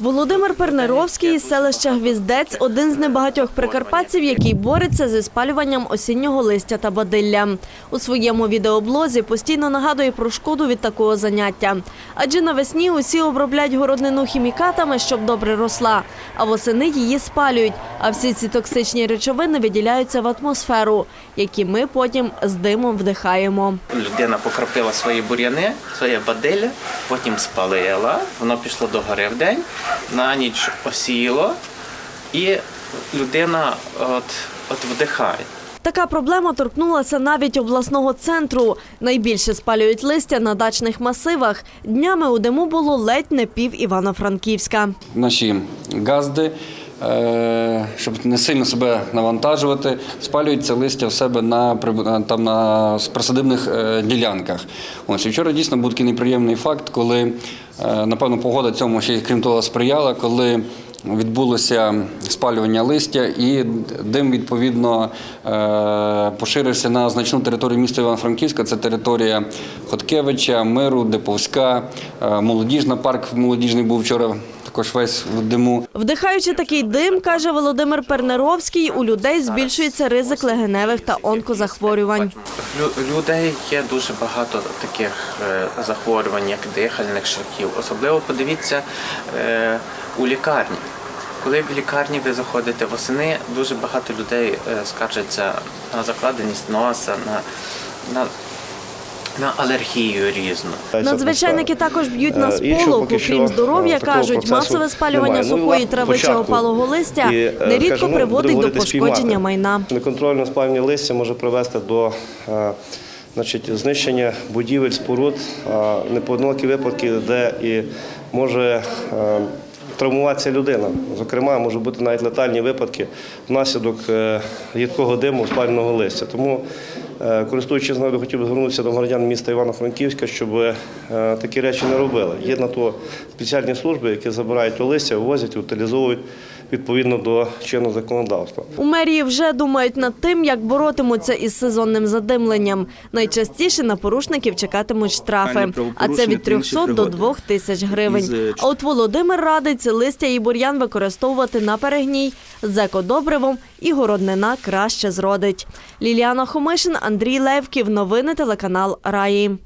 Володимир Пернеровський із селища Гвіздець – один з небагатьох прикарпатців, який бореться зі спалюванням осіннього листя та бадилля. У своєму відеоблозі постійно нагадує про шкоду від такого заняття. Адже навесні усі оброблять городнину хімікатами, щоб добре росла, а восени її спалюють, а всі ці токсичні речовини виділяються в атмосферу, які ми потім з димом вдихаємо. Людина покропила свої бур'яни, своє бадилля, потім спалила, воно пішло до гори в день, на ніч осіло, і людина от, от вдихає. Така проблема торкнулася навіть обласного центру. Найбільше спалюють листя на дачних масивах. Днями у диму було ледь не пів Івано-Франківська. наші газди, щоб не сильно себе навантажувати, спалюють це листя в себе на там на присадибних е, ділянках. Ось і вчора дійсно був такий неприємний факт, коли е, напевно погода цьому ще крім того сприяла, коли. Відбулося спалювання листя, і дим відповідно е, поширився на значну територію міста Івано-Франківська. Це територія Хоткевича, Миру, Деповська, е, молодіжна парк молодіжний був вчора також весь в диму. Вдихаючи такий дим, каже Володимир Пернеровський, у людей збільшується ризик легеневих та онкозахворювань. Лю- людей є дуже багато таких е, захворювань, як дихальних шляхів. Особливо подивіться е, у лікарні. Коли в лікарні ви заходите восени, дуже багато людей е, скаржаться на закладеність носа, на, на, на алергію різну. Надзвичайники також б'ють на Е, сполох. поки Окрім здоров'я, е, кажуть, масове спалювання. Ну, сухої трави чи опалого листя е, нерідко приводить до пошкодження майна. Неконтрольне спалення листя може привести до значить, знищення будівель, споруд, непоодинокі випадки, де і може травмуватися людина. Зокрема, може бути навіть летальні випадки внаслідок їдкого диму спаленого листя. Тому, користуючись нагодою, хотів би звернутися до громадян міста Івано-Франківська, щоб е, такі речі не робили. Є на то спеціальні служби, які забирають то листя, ввозять, утилізовують відповідно до чинного законодавства. У мерії вже думають над тим, як боротимуться із сезонним задимленням. Найчастіше на порушників чекатимуть штрафи, а це від 300 до 2 тисяч гривень. А от Володимир радить листя і бур'ян використовувати на перегній з екодобривом і городнина краще зродить. Ліліана Хомишин, Андрій Левків. Новини телеканал Раї.